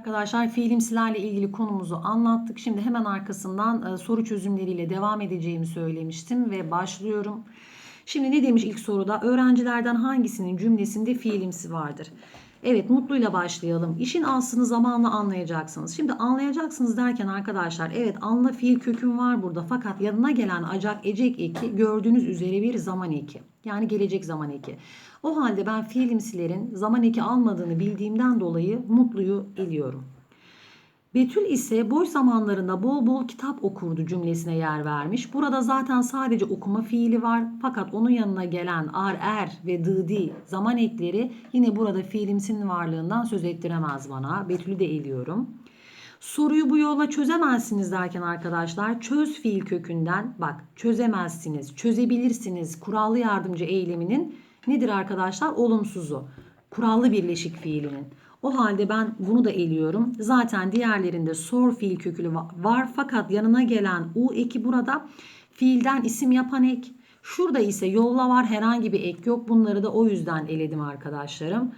Arkadaşlar fiilimsilerle ilgili konumuzu anlattık. Şimdi hemen arkasından e, soru çözümleriyle devam edeceğimi söylemiştim ve başlıyorum. Şimdi ne demiş ilk soruda? Öğrencilerden hangisinin cümlesinde fiilimsi vardır? Evet mutluyla başlayalım. İşin aslını zamanla anlayacaksınız. Şimdi anlayacaksınız derken arkadaşlar evet anla fiil köküm var burada. Fakat yanına gelen acak ecek eki gördüğünüz üzere bir zaman eki. Yani gelecek zaman eki. O halde ben fiilimsilerin zaman eki almadığını bildiğimden dolayı mutluyu eliyorum. Betül ise boş zamanlarında bol bol kitap okurdu cümlesine yer vermiş. Burada zaten sadece okuma fiili var. Fakat onun yanına gelen ar, er ve dıdi zaman ekleri yine burada fiilimsinin varlığından söz ettiremez bana. Betül'ü de eliyorum. Soruyu bu yolla çözemezsiniz derken arkadaşlar çöz fiil kökünden bak çözemezsiniz, çözebilirsiniz kurallı yardımcı eyleminin nedir arkadaşlar? Olumsuzu. Kurallı birleşik fiilinin. O halde ben bunu da eliyorum. Zaten diğerlerinde sor fiil kökülü var fakat yanına gelen u eki burada fiilden isim yapan ek. Şurada ise yolla var herhangi bir ek yok. Bunları da o yüzden eledim arkadaşlarım.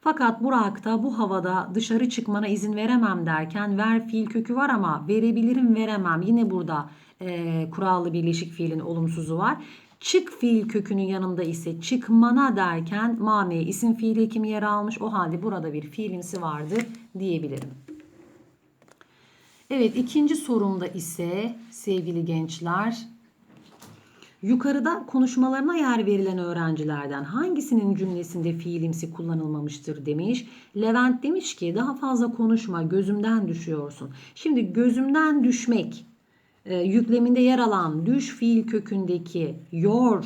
Fakat Burak'ta bu havada dışarı çıkmana izin veremem derken ver fiil kökü var ama verebilirim veremem. Yine burada e, kurallı birleşik fiilin olumsuzu var. Çık fiil kökünün yanında ise çıkmana derken mame isim fiili ekim yer almış. O halde burada bir fiilimsi vardır diyebilirim. Evet ikinci sorumda ise sevgili gençler yukarıda konuşmalarına yer verilen öğrencilerden hangisinin cümlesinde fiilimsi kullanılmamıştır demiş. Levent demiş ki daha fazla konuşma gözümden düşüyorsun. Şimdi gözümden düşmek e, yükleminde yer alan düş fiil kökündeki yor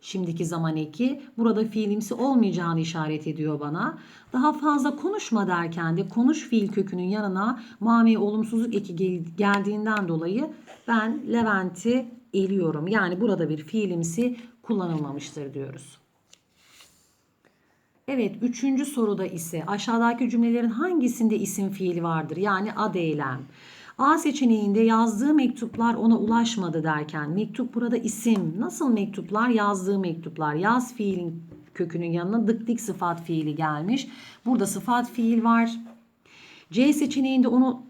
şimdiki zaman eki burada fiilimsi olmayacağını işaret ediyor bana. Daha fazla konuşma derken de konuş fiil kökünün yanına mami olumsuzluk eki gel- geldiğinden dolayı ben Levent'i eliyorum. Yani burada bir fiilimsi kullanılmamıştır diyoruz. Evet, üçüncü soruda ise aşağıdaki cümlelerin hangisinde isim fiili vardır? Yani ad eylem. A seçeneğinde yazdığı mektuplar ona ulaşmadı derken mektup burada isim. Nasıl mektuplar? Yazdığı mektuplar. Yaz fiilin kökünün yanına dık dik sıfat fiili gelmiş. Burada sıfat fiil var. C seçeneğinde onu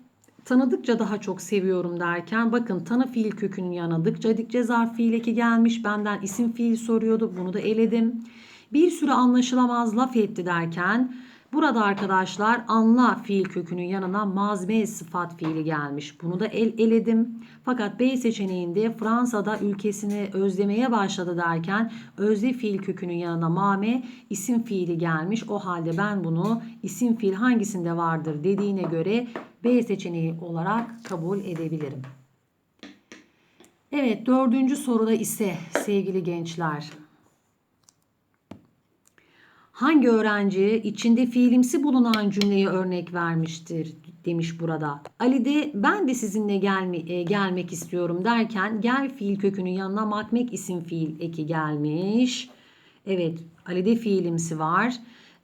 tanıdıkça daha çok seviyorum derken bakın tanı fiil kökünün yanına dıkça dikçe zarf fiil eki gelmiş. Benden isim fiil soruyordu. Bunu da eledim. Bir süre anlaşılamaz laf etti derken Burada arkadaşlar anla fiil kökünün yanına mazme sıfat fiili gelmiş. Bunu da el eledim. Fakat B seçeneğinde Fransa'da ülkesini özlemeye başladı derken özle fiil kökünün yanına mame isim fiili gelmiş. O halde ben bunu isim fiil hangisinde vardır dediğine göre B seçeneği olarak kabul edebilirim. Evet dördüncü soruda ise sevgili gençler Hangi öğrenci içinde fiilimsi bulunan cümleyi örnek vermiştir demiş burada. Ali de ben de sizinle gelme, e, gelmek istiyorum derken gel fiil kökünün yanına makmek isim fiil eki gelmiş. Evet Ali'de fiilimsi var.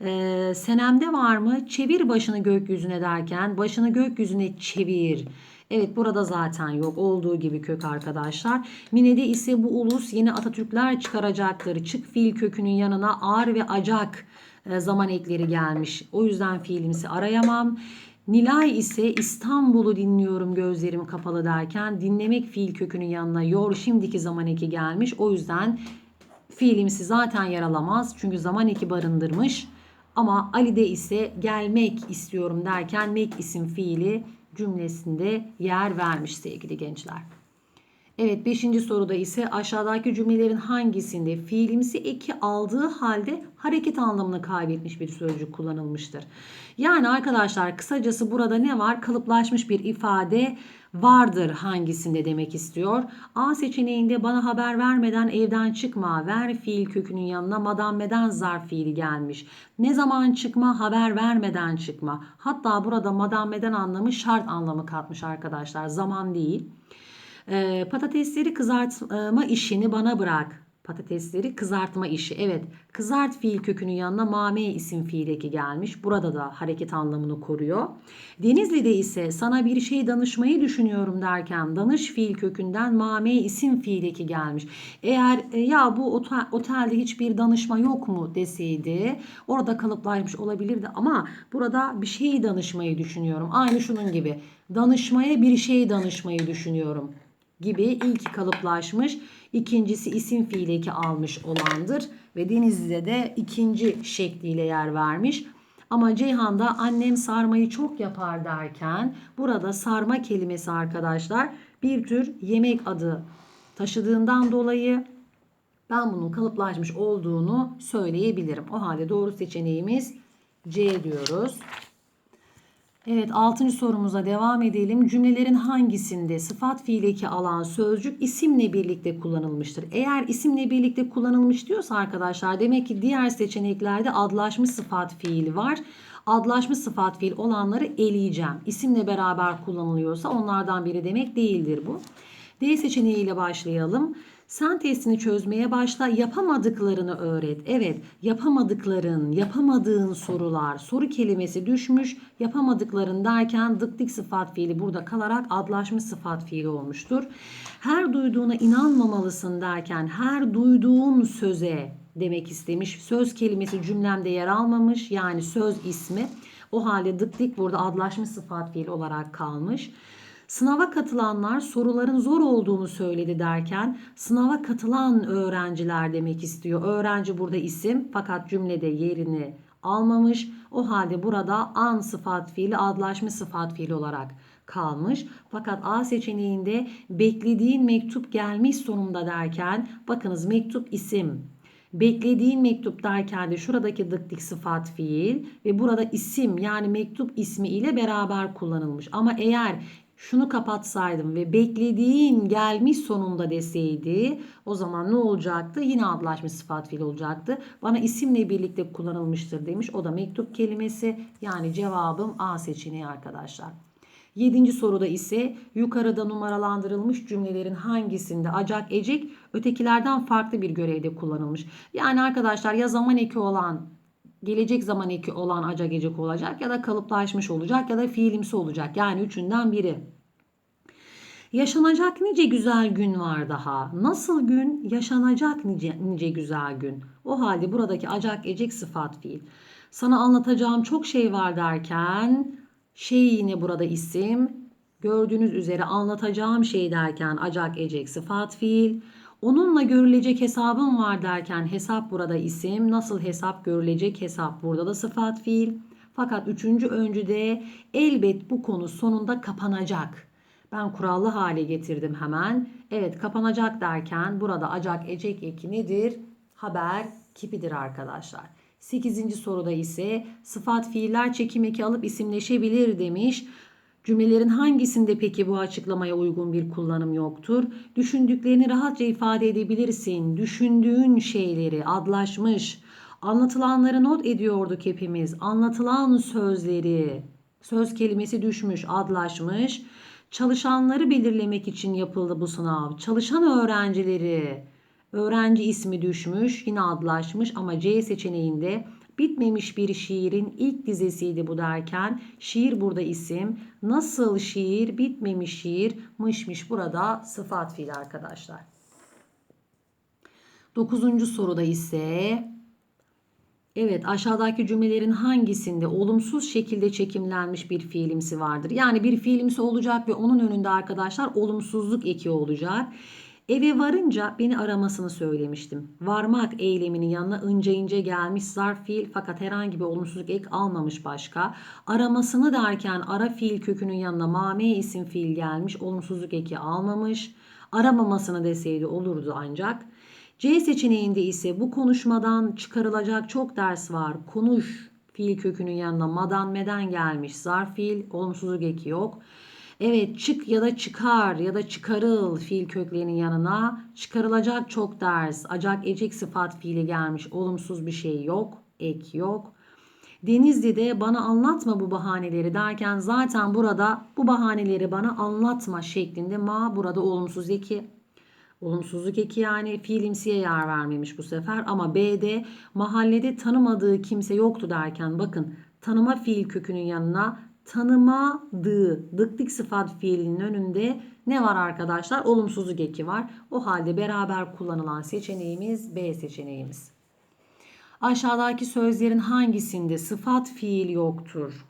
Ee, senemde var mı? Çevir başını gökyüzüne derken başını gökyüzüne çevir. Evet burada zaten yok. Olduğu gibi kök arkadaşlar. Mine'de ise bu ulus yeni Atatürkler çıkaracaktır. Çık fiil kökünün yanına ağır ve acak e, zaman ekleri gelmiş. O yüzden fiilimsi arayamam. Nilay ise İstanbul'u dinliyorum gözlerim kapalı derken dinlemek fiil kökünün yanına yor şimdiki zaman eki gelmiş. O yüzden fiilimsi zaten yer alamaz. Çünkü zaman eki barındırmış. Ama Ali'de ise gelmek istiyorum derken mek isim fiili cümlesinde yer vermiş sevgili gençler. Evet 5. soruda ise aşağıdaki cümlelerin hangisinde fiilimsi eki aldığı halde hareket anlamını kaybetmiş bir sözcük kullanılmıştır. Yani arkadaşlar kısacası burada ne var? Kalıplaşmış bir ifade vardır hangisinde demek istiyor. A seçeneğinde bana haber vermeden evden çıkma. Ver fiil kökünün yanına madameden zarf fiili gelmiş. Ne zaman çıkma? Haber vermeden çıkma. Hatta burada madameden anlamı şart anlamı katmış arkadaşlar. Zaman değil. E, patatesleri kızartma işini bana bırak. Patatesleri kızartma işi. Evet kızart fiil kökünün yanına mame isim fiil eki gelmiş. Burada da hareket anlamını koruyor. Denizli'de ise sana bir şey danışmayı düşünüyorum derken danış fiil kökünden mame isim fiil eki gelmiş. Eğer e, ya bu otel, otelde hiçbir danışma yok mu deseydi orada kalıplaşmış olabilirdi ama burada bir şey danışmayı düşünüyorum. Aynı şunun gibi danışmaya bir şey danışmayı düşünüyorum gibi ilki kalıplaşmış. İkincisi isim fiil eki almış olandır ve Denizli'de de ikinci şekliyle yer vermiş. Ama Ceyhan'da annem sarmayı çok yapar derken burada sarma kelimesi arkadaşlar bir tür yemek adı taşıdığından dolayı ben bunun kalıplaşmış olduğunu söyleyebilirim. O halde doğru seçeneğimiz C diyoruz. Evet 6. sorumuza devam edelim. Cümlelerin hangisinde sıfat fiil eki alan sözcük isimle birlikte kullanılmıştır? Eğer isimle birlikte kullanılmış diyorsa arkadaşlar demek ki diğer seçeneklerde adlaşmış sıfat fiil var. Adlaşmış sıfat fiil olanları eleyeceğim. İsimle beraber kullanılıyorsa onlardan biri demek değildir bu. D seçeneğiyle başlayalım. Sen testini çözmeye başla. Yapamadıklarını öğret. Evet, yapamadıkların, yapamadığın sorular. Soru kelimesi düşmüş. Yapamadıkların derken dıktik sıfat fiili burada kalarak adlaşmış sıfat fiili olmuştur. Her duyduğuna inanmamalısın derken her duyduğun söze demek istemiş. Söz kelimesi cümlemde yer almamış. Yani söz ismi. O halde dıktik burada adlaşmış sıfat fiil olarak kalmış. Sınava katılanlar soruların zor olduğunu söyledi derken sınava katılan öğrenciler demek istiyor. Öğrenci burada isim fakat cümlede yerini almamış. O halde burada an sıfat fiili adlaşmış sıfat fiili olarak kalmış. Fakat A seçeneğinde beklediğin mektup gelmiş sonunda derken bakınız mektup isim. Beklediğin mektup derken de şuradaki dıktik sıfat fiil ve burada isim yani mektup ismi ile beraber kullanılmış. Ama eğer şunu kapatsaydım ve beklediğin gelmiş sonunda deseydi o zaman ne olacaktı? Yine adlaşmış sıfat fiil olacaktı. Bana isimle birlikte kullanılmıştır demiş. O da mektup kelimesi. Yani cevabım A seçeneği arkadaşlar. Yedinci soruda ise yukarıda numaralandırılmış cümlelerin hangisinde acak ecek ötekilerden farklı bir görevde kullanılmış. Yani arkadaşlar ya zaman eki olan gelecek zaman eki olan acak ecek olacak ya da kalıplaşmış olacak ya da fiilimsi olacak. Yani üçünden biri. Yaşanacak nice güzel gün var daha. Nasıl gün? Yaşanacak nice, nice güzel gün. O halde buradaki acak ecek sıfat fiil. Sana anlatacağım çok şey var derken şey yine burada isim. Gördüğünüz üzere anlatacağım şey derken acak ecek sıfat fiil. Onunla görülecek hesabım var derken hesap burada isim. Nasıl hesap görülecek hesap burada da sıfat fiil. Fakat üçüncü öncüde elbet bu konu sonunda kapanacak. Ben kurallı hale getirdim hemen. Evet kapanacak derken burada acak ecek eki nedir? Haber kipidir arkadaşlar. 8. soruda ise sıfat fiiller çekim eki alıp isimleşebilir demiş. Cümlelerin hangisinde peki bu açıklamaya uygun bir kullanım yoktur? Düşündüklerini rahatça ifade edebilirsin. Düşündüğün şeyleri adlaşmış. Anlatılanları not ediyorduk hepimiz. Anlatılan sözleri. Söz kelimesi düşmüş, adlaşmış. Çalışanları belirlemek için yapıldı bu sınav. Çalışan öğrencileri. Öğrenci ismi düşmüş, yine adlaşmış ama C seçeneğinde bitmemiş bir şiirin ilk dizesiydi bu derken şiir burada isim. Nasıl şiir, bitmemiş şiir, mışmış burada sıfat fiil arkadaşlar. Dokuzuncu soruda ise Evet aşağıdaki cümlelerin hangisinde olumsuz şekilde çekimlenmiş bir fiilimsi vardır? Yani bir fiilimsi olacak ve onun önünde arkadaşlar olumsuzluk eki olacak. Eve varınca beni aramasını söylemiştim. Varmak eyleminin yanına ince ince gelmiş zarf fiil fakat herhangi bir olumsuzluk ek almamış başka. Aramasını derken ara fiil kökünün yanına mame isim fiil gelmiş olumsuzluk eki almamış. Aramamasını deseydi olurdu ancak. C seçeneğinde ise bu konuşmadan çıkarılacak çok ders var. Konuş fiil kökünün yanına madan meden gelmiş. Zarf fiil olumsuzluk eki yok. Evet çık ya da çıkar ya da çıkarıl fiil köklerinin yanına çıkarılacak çok ders. Acak ecek sıfat fiili gelmiş. Olumsuz bir şey yok. Ek yok. Denizli'de bana anlatma bu bahaneleri derken zaten burada bu bahaneleri bana anlatma şeklinde ma burada olumsuz eki Olumsuzluk eki yani fiilimsiye yer vermemiş bu sefer. Ama B'de mahallede tanımadığı kimse yoktu derken bakın tanıma fiil kökünün yanına tanımadığı dıktik sıfat fiilinin önünde ne var arkadaşlar? Olumsuzluk eki var. O halde beraber kullanılan seçeneğimiz B seçeneğimiz. Aşağıdaki sözlerin hangisinde sıfat fiil yoktur?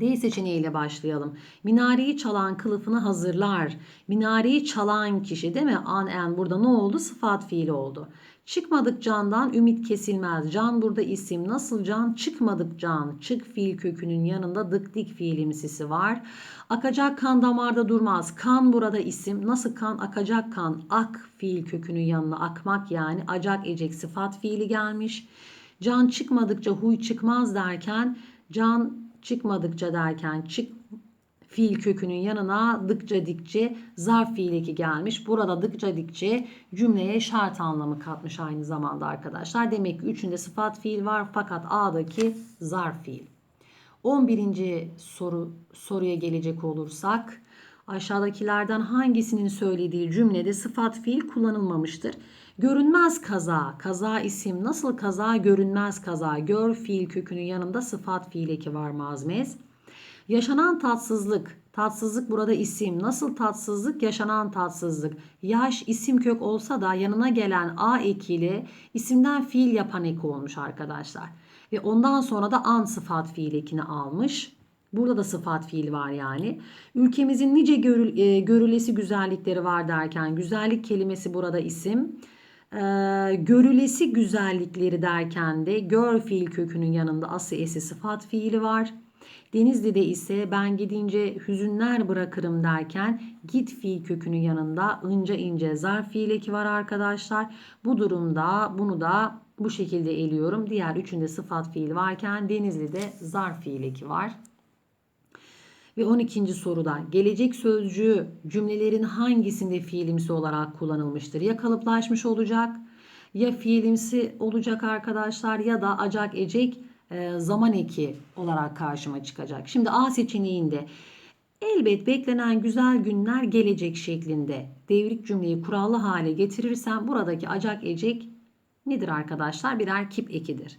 D seçeneğiyle başlayalım. Minareyi çalan kılıfını hazırlar. Minareyi çalan kişi değil mi? An en burada ne oldu? Sıfat fiili oldu. Çıkmadık candan ümit kesilmez. Can burada isim. Nasıl can? Çıkmadık can. Çık fiil kökünün yanında dık dik fiilimsisi var. Akacak kan damarda durmaz. Kan burada isim. Nasıl kan? Akacak kan. Ak fiil kökünün yanına akmak yani. Acak ecek sıfat fiili gelmiş. Can çıkmadıkça huy çıkmaz derken can çıkmadıkça derken çık fiil kökünün yanına dıkça dikçe zarf fiil gelmiş. Burada dıkça dikçe cümleye şart anlamı katmış aynı zamanda arkadaşlar. Demek ki üçünde sıfat fiil var fakat A'daki zarf fiil. 11. soru soruya gelecek olursak aşağıdakilerden hangisinin söylediği cümlede sıfat fiil kullanılmamıştır? Görünmez kaza, kaza isim. Nasıl kaza? Görünmez kaza. Gör fiil kökünün yanında sıfat fiil eki var mazmez. Yaşanan tatsızlık. Tatsızlık burada isim. Nasıl tatsızlık? Yaşanan tatsızlık. Yaş isim kök olsa da yanına gelen a ekiyle isimden fiil yapan eki olmuş arkadaşlar. Ve ondan sonra da an sıfat fiil ekini almış. Burada da sıfat fiil var yani. Ülkemizin nice görül, e, görülesi güzellikleri var derken güzellik kelimesi burada isim. E, görülesi güzellikleri derken de gör fiil kökünün yanında ası esi sıfat fiili var. Denizli'de ise ben gidince hüzünler bırakırım derken git fiil kökünün yanında ince ince zarf fiil eki var arkadaşlar. Bu durumda bunu da bu şekilde eliyorum. Diğer üçünde sıfat fiil varken Denizli'de zarf fiil eki var. Ve 12. soruda gelecek sözcüğü cümlelerin hangisinde fiilimsi olarak kullanılmıştır? Ya kalıplaşmış olacak ya fiilimsi olacak arkadaşlar ya da acak ecek e, zaman eki olarak karşıma çıkacak. Şimdi A seçeneğinde elbet beklenen güzel günler gelecek şeklinde devrik cümleyi kurallı hale getirirsem buradaki acak ecek nedir arkadaşlar? Birer kip ekidir.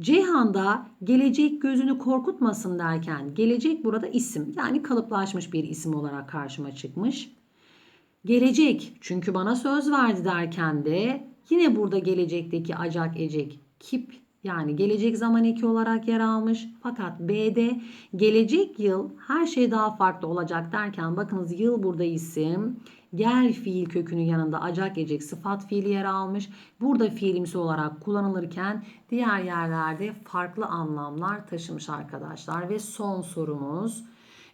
Ceyhan'da gelecek gözünü korkutmasın derken gelecek burada isim yani kalıplaşmış bir isim olarak karşıma çıkmış. Gelecek çünkü bana söz verdi derken de yine burada gelecekteki acak ecek kip yani gelecek zaman eki olarak yer almış. Fakat B'de gelecek yıl her şey daha farklı olacak derken bakınız yıl burada isim. Gel fiil kökünün yanında acak ecek sıfat fiili yer almış. Burada fiilimsi olarak kullanılırken diğer yerlerde farklı anlamlar taşımış arkadaşlar. Ve son sorumuz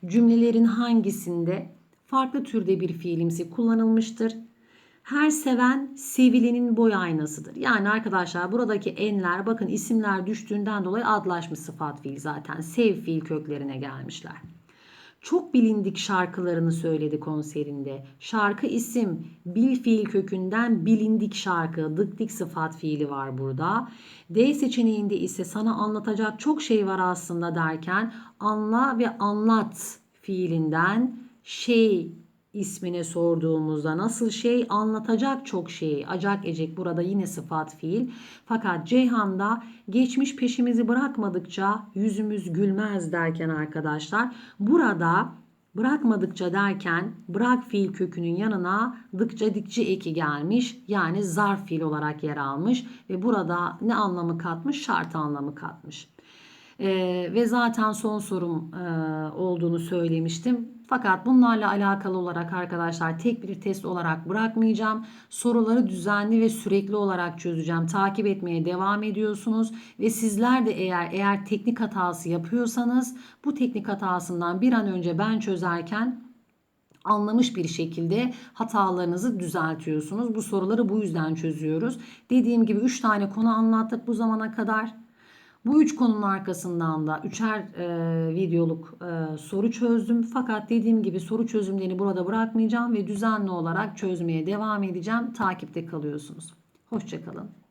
cümlelerin hangisinde farklı türde bir fiilimsi kullanılmıştır? Her seven sevilenin boy aynasıdır. Yani arkadaşlar buradaki enler bakın isimler düştüğünden dolayı adlaşmış sıfat fiil zaten. Sev fiil köklerine gelmişler. Çok bilindik şarkılarını söyledi konserinde. Şarkı isim bil fiil kökünden bilindik şarkı dık dik sıfat fiili var burada. D seçeneğinde ise sana anlatacak çok şey var aslında derken anla ve anlat fiilinden şey ismine sorduğumuzda nasıl şey anlatacak çok şey. Acak ecek burada yine sıfat fiil. Fakat Ceyhan'da geçmiş peşimizi bırakmadıkça yüzümüz gülmez derken arkadaşlar burada bırakmadıkça derken bırak fiil kökünün yanına dıkça dikçi eki gelmiş. Yani zarf fiil olarak yer almış ve burada ne anlamı katmış? Şart anlamı katmış. Ee, ve zaten son sorum e, olduğunu söylemiştim. Fakat bunlarla alakalı olarak arkadaşlar tek bir test olarak bırakmayacağım. Soruları düzenli ve sürekli olarak çözeceğim. Takip etmeye devam ediyorsunuz ve sizler de eğer eğer teknik hatası yapıyorsanız bu teknik hatasından bir an önce ben çözerken anlamış bir şekilde hatalarınızı düzeltiyorsunuz. Bu soruları bu yüzden çözüyoruz. Dediğim gibi 3 tane konu anlattık bu zamana kadar. Bu üç konunun arkasından da üçer e, videoluk e, soru çözdüm. Fakat dediğim gibi soru çözümlerini burada bırakmayacağım ve düzenli olarak çözmeye devam edeceğim. Takipte kalıyorsunuz. Hoşçakalın.